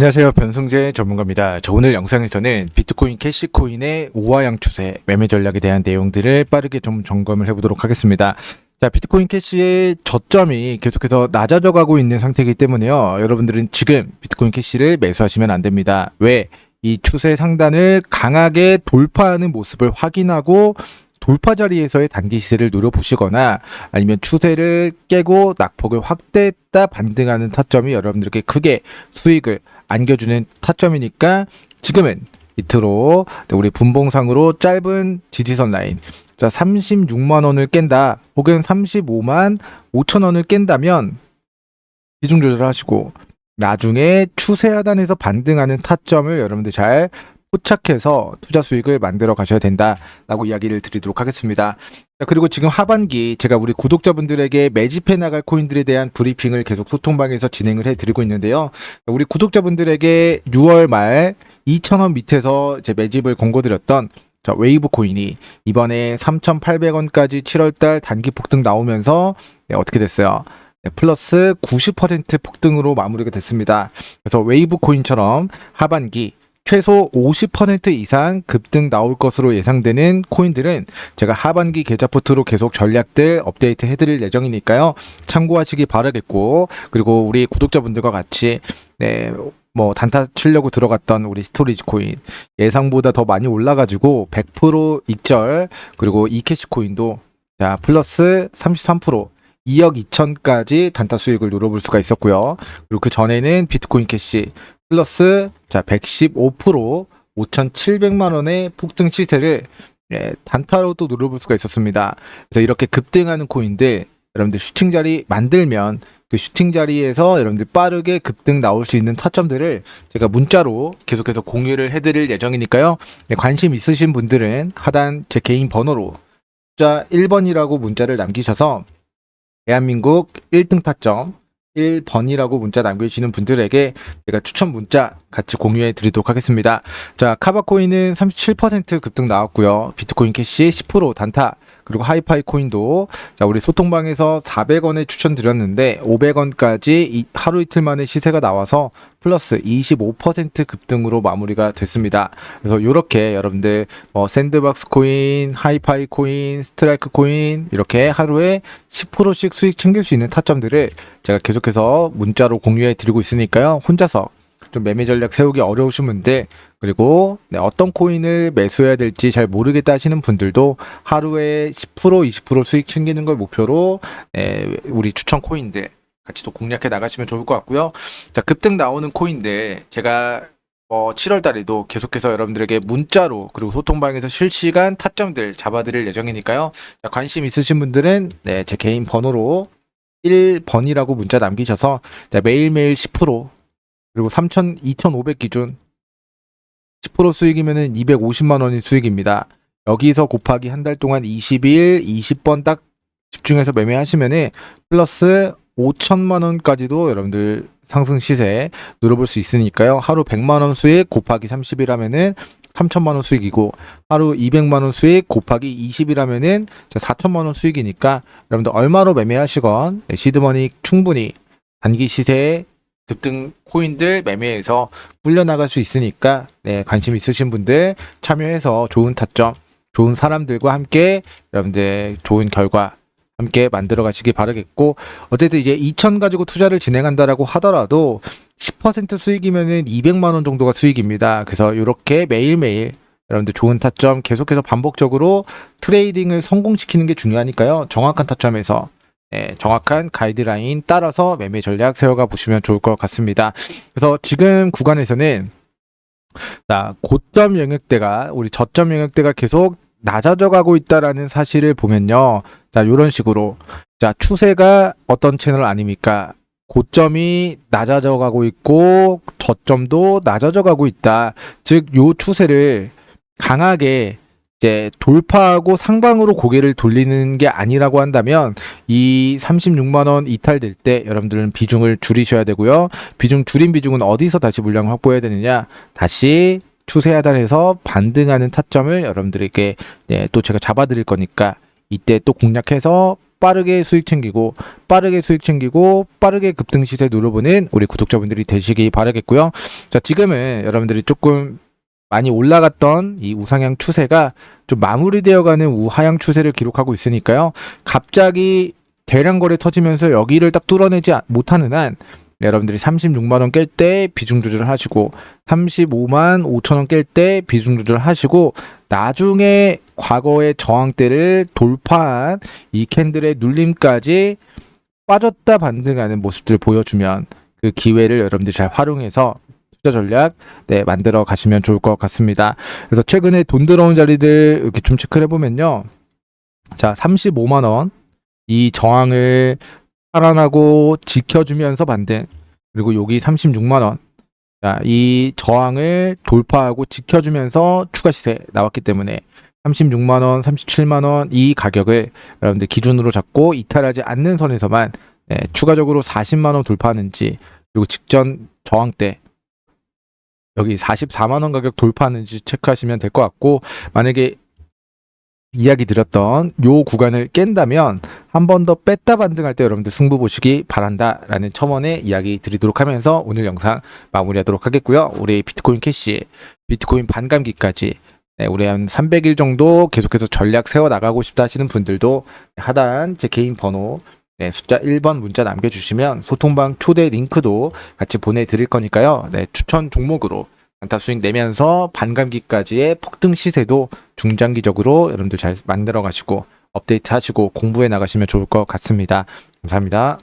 안녕하세요. 변승재 전문가입니다. 저 오늘 영상에서는 비트코인 캐시코인의 우하향 추세, 매매 전략에 대한 내용들을 빠르게 좀 점검을 해보도록 하겠습니다. 자, 비트코인 캐시의 저점이 계속해서 낮아져 가고 있는 상태이기 때문에요. 여러분들은 지금 비트코인 캐시를 매수하시면 안 됩니다. 왜? 이 추세 상단을 강하게 돌파하는 모습을 확인하고 돌파 자리에서의 단기 시세를 노려보시거나 아니면 추세를 깨고 낙폭을 확대했다 반등하는 타점이 여러분들에게 크게 수익을 안겨주는 타점이니까 지금은 밑으로 우리 분봉상으로 짧은 지지선 라인. 자 36만 원을 깬다 혹은 35만 5천 원을 깬다면 비중 조절하시고 나중에 추세 하단에서 반등하는 타점을 여러분들 잘 포착해서 투자 수익을 만들어 가셔야 된다라고 이야기를 드리도록 하겠습니다. 자, 그리고 지금 하반기 제가 우리 구독자분들에게 매집해 나갈 코인들에 대한 브리핑을 계속 소통방에서 진행을 해 드리고 있는데요. 우리 구독자분들에게 6월 말 2,000원 밑에서 제 매집을 공고드렸던 자, 웨이브 코인이 이번에 3,800원까지 7월달 단기 폭등 나오면서 네, 어떻게 됐어요? 네, 플러스 90% 폭등으로 마무리가 됐습니다. 그래서 웨이브 코인처럼 하반기 최소 50% 이상 급등 나올 것으로 예상되는 코인들은 제가 하반기 계좌 포트로 계속 전략들 업데이트 해드릴 예정이니까요. 참고하시기 바라겠고, 그리고 우리 구독자분들과 같이, 네, 뭐, 단타 치려고 들어갔던 우리 스토리지 코인, 예상보다 더 많이 올라가지고, 100% 익절, 그리고 이캐시 코인도, 자, 플러스 33%, 2억 2천까지 단타 수익을 누려볼 수가 있었고요. 그리고 그 전에는 비트코인 캐시, 플러스 자 115% 5,700만 원의 폭등 시세를 예, 단타로 또 누려볼 수가 있었습니다. 그래서 이렇게 급등하는 코인들 여러분들 슈팅 자리 만들면 그 슈팅 자리에서 여러분들 빠르게 급등 나올 수 있는 타점들을 제가 문자로 계속해서 공유를 해드릴 예정이니까요. 예, 관심 있으신 분들은 하단 제 개인 번호로 숫자 1번이라고 문자를 남기셔서 대한민국 1등 타점 1번이라고 문자 남겨주시는 분들에게 제가 추천 문자 같이 공유해 드리도록 하겠습니다. 자, 카바코인은 37% 급등 나왔고요. 비트코인 캐시 10% 단타, 그리고 하이파이 코인도 자, 우리 소통방에서 400원에 추천드렸는데 500원까지 하루 이틀 만에 시세가 나와서 플러스 25% 급등으로 마무리가 됐습니다. 그래서 이렇게 여러분들 뭐 샌드박스 코인, 하이파이 코인, 스트라이크 코인 이렇게 하루에 10%씩 수익 챙길 수 있는 타점들을 제가 계속해서 문자로 공유해 드리고 있으니까요. 혼자서 좀 매매 전략 세우기 어려우신 분들 그리고 네, 어떤 코인을 매수해야 될지 잘 모르겠다 하시는 분들도 하루에 10% 20% 수익 챙기는 걸 목표로 네, 우리 추천 코인들 같이 또 공략해 나가시면 좋을 것 같고요. 자 급등 나오는 코인들 제가 어, 7월 달에도 계속해서 여러분들에게 문자로 그리고 소통방에서 실시간 타점들 잡아드릴 예정이니까요. 자, 관심 있으신 분들은 네, 제 개인 번호로 1번이라고 문자 남기셔서 자, 매일매일 10% 그리고 3,000, 2,500 기준 10% 수익이면은 250만 원이 수익입니다. 여기서 곱하기 한 달 동안 20일, 20번 딱 집중해서 매매하시면은 플러스 5천만 원까지도 여러분들 상승 시세 누려볼 수 있으니까요. 하루 100만 원 수익 곱하기 30일 하면은 3천만 원 수익이고 하루 200만 원 수익 곱하기 20일 하면은 4천만 원 수익이니까 여러분들 얼마로 매매하시건 네, 시드머니 충분히 단기 시세에 급등 코인들 매매해서 불려나갈 수 있으니까 네, 관심 있으신 분들 참여해서 좋은 타점, 좋은 사람들과 함께 여러분들 좋은 결과 함께 만들어 가시기 바라겠고 어쨌든 이제 2천 가지고 투자를 진행한다라고 하더라도 10% 수익이면은 200만 원 정도가 수익입니다. 그래서 이렇게 매일매일 여러분들 좋은 타점 계속해서 반복적으로 트레이딩을 성공시키는 게 중요하니까요. 정확한 타점에서 예, 정확한 가이드라인 따라서 매매 전략 세워가 보시면 좋을 것 같습니다. 그래서 지금 구간에서는 자, 고점 영역대가 우리 저점 영역대가 계속 낮아져 가고 있다라는 사실을 보면요. 자, 이런 식으로 자, 추세가 어떤 채널 아닙니까? 고점이 낮아져 가고 있고 저점도 낮아져 가고 있다. 즉, 요 추세를 강하게 이제 돌파하고 상방으로 고개를 돌리는 게 아니라고 한다면 이 36만 원 이탈될 때 여러분들은 비중을 줄이셔야 되고요. 비중 줄인 비중은 어디서 다시 물량을 확보해야 되느냐? 다시 추세 하단에서 반등하는 타점을 여러분들에게 네, 또 제가 잡아드릴 거니까 이때 또 공략해서 빠르게 수익 챙기고 빠르게 수익 챙기고 빠르게 급등 시세 누려보는 우리 구독자분들이 되시기 바라겠고요. 자, 지금은 여러분들이 조금 많이 올라갔던 이 우상향 추세가 좀 마무리되어가는 우하향 추세를 기록하고 있으니까요. 갑자기 대량 거래 터지면서 여기를 딱 뚫어내지 아- 못하는 한 여러분들이 36만 원 깰 때 비중 조절을 하시고 35만 5천 원 깰 때 비중 조절을 하시고 나중에 과거의 저항대를 돌파한 이 캔들의 눌림까지 빠졌다 반등하는 모습들을 보여주면 그 기회를 여러분들이 잘 활용해서 투자 전략 네, 만들어 가시면 좋을 것 같습니다. 그래서 최근에 돈 들어온 자리들 이렇게 좀 체크를 해보면요. 자, 35만 원. 이 저항을 살아나고 지켜주면서 반등. 그리고 여기 36만 원. 자, 이 저항을 돌파하고 지켜주면서 추가 시세 나왔기 때문에 36만 원, 37만 원 이 가격을 여러분들 기준으로 잡고 이탈하지 않는 선에서만 네, 추가적으로 40만 원 돌파하는지 그리고 직전 저항 때 여기 44만 원 가격 돌파하는지 체크하시면 될 것 같고 만약에 이야기 드렸던 요 구간을 깬다면 한 번 더 뺐다 반등할 때 여러분들 승부 보시기 바란다라는 첨언의 이야기 드리도록 하면서 오늘 영상 마무리하도록 하겠고요. 우리 비트코인 캐시, 비트코인 반감기까지 네, 우리 한 300일 정도 계속해서 전략 세워 나가고 싶다 하시는 분들도 하단 제 개인 번호 네, 숫자 1번 문자 남겨주시면 소통방 초대 링크도 같이 보내드릴 거니까요. 네, 추천 종목으로 단타 수익 내면서 반감기까지의 폭등 시세도 중장기적으로 여러분들 잘 만들어 가시고 업데이트 하시고 공부해 나가시면 좋을 것 같습니다. 감사합니다.